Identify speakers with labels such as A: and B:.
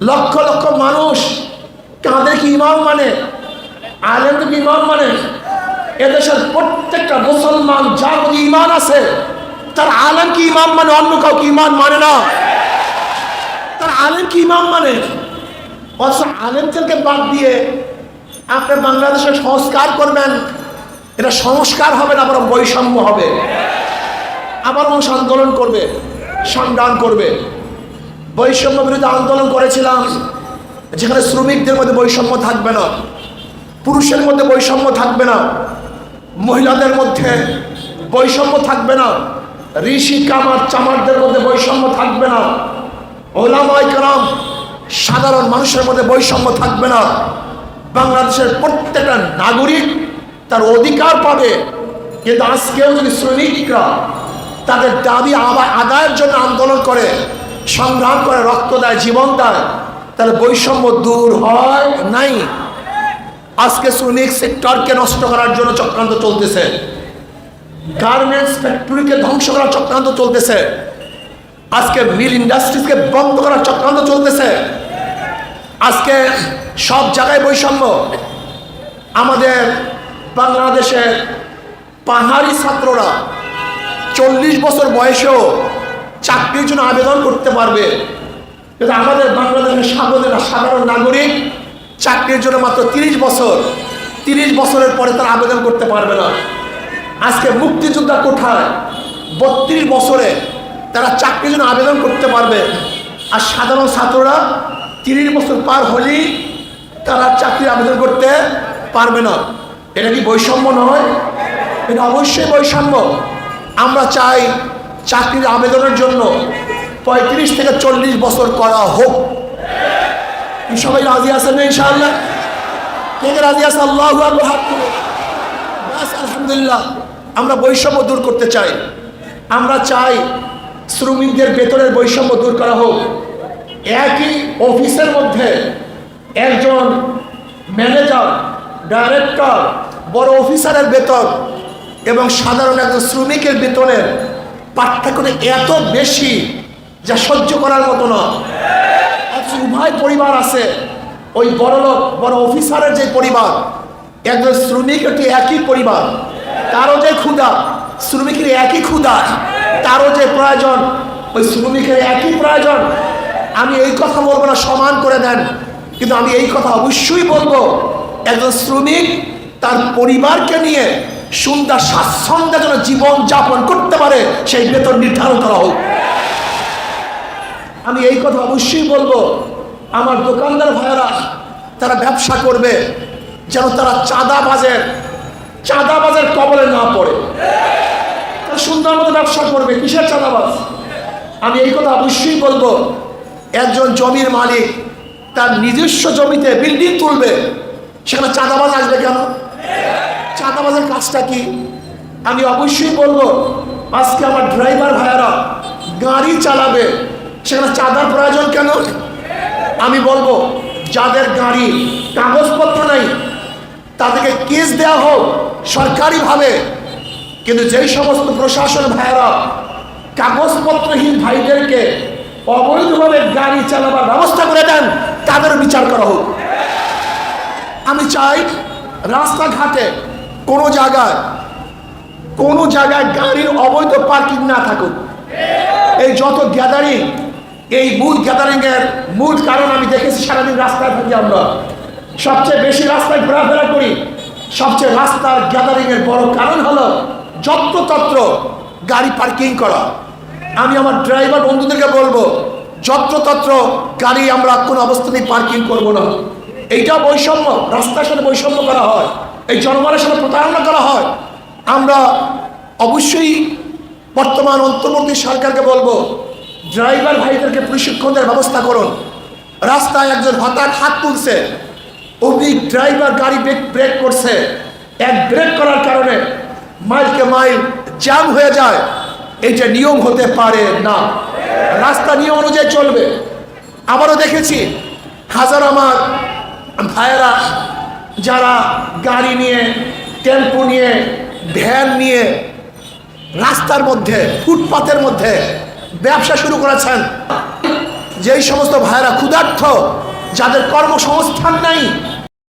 A: লক্ষ লক্ষ মানুষ কাদের কি ইমাম মানে আলেম কি ইমাম মানে এদেশের প্রত্যেকটা মুসলমান যার মধ্যে ইমান আছে, তার আলেম কি ইমাম মানে অন্য কাউকে ইমান মানে না। তার আলেম কি ইমাম মানে। অথচ আলেমদেরকে বাদ দিয়ে আপনি বাংলাদেশে সংস্কার করবেন, এটা সংস্কার হবে না, বরং বৈষম্য হবে। আবার মানুষ আন্দোলন করবে, সংগ্রাম করবে। বৈষম্য বিরুদ্ধে আন্দোলন করেছিলাম, যেখানে শ্রমিকদের মধ্যে বৈষম্য থাকবে না, পুরুষের মধ্যে বৈষম্য থাকবে না, মহিলাদের মধ্যে বৈষম্য থাকবে না, ঋষি, কামার, চামারদের মধ্যে বৈষম্য থাকবে না ওলামাই কালাম সাধারণ মানুষের মধ্যে বৈষম্য থাকবে না। বাংলাদেশের প্রত্যেকটা নাগরিক তার অধিকার পাবে, কিন্তু আজকেও যদি শ্রমিকরা তাদের দাবি আদায়ের জন্য আন্দোলন করে সংগ্রাম করে রক্ত দেয়, জীবন দেয়, তাহলে বৈষম্য দূর হয় নাই। আজকে শ্রমিক সেক্টরকে নষ্ট করার জন্য চক্রান্ত চলতেছে। গার্মেন্টস ফ্যাক্টরিকে ধ্বংস করার চক্রান্ত চলতেছে। আজকে মিল ইন্ডাস্ট্রিজকে বন্ধ করার চক্রান্ত চলতেছে। আজকে সব জায়গায় বৈষম্য। আমাদের বাংলাদেশের পাহাড়ি ছাত্ররা চল্লিশ বছর বয়সেও চাকরির জন্য আবেদন করতে পারবে। কিন্তু আমাদের বাংলাদেশের সাধারণ সাধারণ নাগরিক চাকরির জন্য মাত্র তিরিশ বছর তিরিশ বছরের পরে তারা আবেদন করতে পারবে না। আজকে মুক্তিযোদ্ধা কোঠায় বত্রিশ বছরে তারা চাকরির জন্য আবেদন করতে পারবে। আর সাধারণ ছাত্ররা তিরিশ বছর পার হলেই তারা চাকরির আবেদন করতে পারবে না। এটা কি বৈষম্য নয়? এটা অবশ্যই বৈষম্য। আমরা চাই চাকরির আবেদনের জন্য পঁয়ত্রিশ থেকে চল্লিশ বছর করা হোক। সবাই রাজি আছেন ইনশাআল্লাহ? কে কে রাজি আছে? আল্লাহ। ব্যাস, আলহামদুলিল্লাহ। আমরা বৈষম্য দূর করতে চাই। আমরা চাই শ্রমিকদের বেতনের বৈষম্য দূর করা হোক। একই অফিসের মধ্যে একজন ম্যানেজার ডাইরেক্টর বড় অফিসারের বেতন এবং সাধারণ একজন শ্রমিকের বেতনের পার্থক্য এত বেশি যা সহ্য করার মতো না। উভয় পরিবার আছে, ওই বড় লোক, বড় অফিসারের যে পরিবার, একজন শ্রমিক, একটি একই পরিবার, তারও যে ক্ষুধা, শ্রমিকের একই ক্ষুধা, তারও যে প্রয়োজন, ওই শ্রমিকের একই প্রয়োজন। আমি এই কথা বলব না, সমান করে দেন, কিন্তু আমি এই কথা অবশ্যই বলব, একজন শ্রমিক তার পরিবারকে নিয়ে সুন্দর স্বাচ্ছন্দ্যের যেন জীবন যাপন করতে পারে, সেই বেতন নির্ধারণ করা হোক। আমি এই কথা অবশ্যই বলব। আমার দোকানদার ভাইয়েরা, তারা ব্যবসা করবে, যেন তারা চাঁদাবাজের চাঁদাবাজের কবলে না পড়ে। তারা সুন্দর মতো ব্যবসা করবে, কিসের চাঁদাবাজ আমি এই কথা অবশ্যই বলব। একজন জমির মালিক তার নিজস্ব জমিতে বিল্ডিং তুলবে, সেখানে চাঁদাবাজ আসবে কেন? চাঁদাবাজের কাজটা কি? আমি অবশ্যই বলব, আজকে আমার ড্রাইভার ভাইয়ারা গাড়ি চালাবে। সেখানে চাঁদার প্রয়োজন কেন? আমি বলব, যাদের গাড়ি কাগজপত্র নাই, তাদেরকে কেস দেওয়া হোক সরকারিভাবে। কিন্তু যেই সমস্ত প্রশাসন ভাইয়েরা কাগজপত্রহীন ভাইদেরকে অবৈধভাবে গাড়ি চালাবার ব্যবস্থা করে দেন তাদের বিচার করা হোক। আমি চাই রাস্তাঘাটে কোনো জায়গায় কোনো জায়গায় গাড়ির অবৈধ পার্কিং না থাকুক। এই যত গ্যাদারিং এই মূল গ্যাদারিং এর মূল কারণ আমি দেখেছি সারাদিন রাস্তায় থাকি আমরা। সবচেয়ে বেশি রাস্তায় ঘোরাফেরা করি। সবচেয়ে রাস্তার গ্যাদারিং এর বড় কারণ হলো যত্রতত্র গাড়ি পার্কিং করা। আমি আমার ড্রাইভার বন্ধুদেরকে বলব যত্রতত্র গাড়ি আমরা কোনো অবস্থাতেই পার্কিং করব না। এইটা বৈষম্য, রাস্তার সাথে বৈষম্য করা হয়। এই জনগণের সাথে প্রতারণা করা হয়। আমরা অবশ্যই বর্তমান অন্তর্বর্তী সরকারকে বলব, ড্রাইভার ভাইদেরকে প্রশিক্ষণ দেওয়ার ব্যবস্থা করুন। রাস্তায় একজন হঠাৎ হাত তুলছে অমনি ড্রাইভার গাড়ি ব্রেক ব্রেক করছে। এক ব্রেক করার কারণে মাইলকে মাইল জ্যাম হয়ে যায়। এটা নিয়ম হতে পারে না। রাস্তা নিয়ম অনুযায়ী চলবে। আবারও দেখেছি, হাজার আমার ভাইয়েরা যারা গাড়ি নিয়ে, টেম্পো নিয়ে, ভ্যান নিয়ে রাস্তার মধ্যে, ফুটপাতের মধ্যে ব্যবসা শুরু করেছেন, যেই সমস্ত ভাইরা ক্ষুধার্থ যাদের কর্মসংস্থান নাই